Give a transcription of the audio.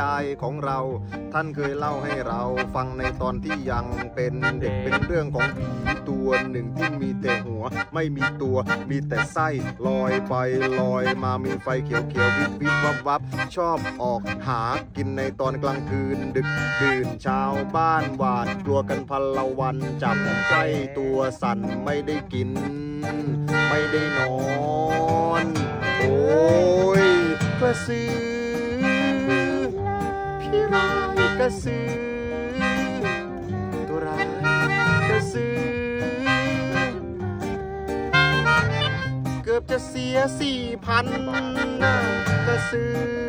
ยายของเรา ท่านเคยเล่าให้เราฟังในตอนที่ยังเป็นเด็กเป็นเรื่องของผีตัวหนึ่งที่มีแต่หัว ไม่มีตัวมีแต่ไส้ลอยไปลอยมามีไฟเขียวเขียวๆวิบวิบวับวับชอบออกหากินในตอนกลางคืนดึกดื่นชาวบ้านหวาดกลัวกันพันละวันจับใจตัวสั่นไม่ได้กิน ไม่ได้นอน โอ้ยกระสือ ระสือ ตัวร้ายกระสือ เกือบจะเสียสี่พันนะกระสือ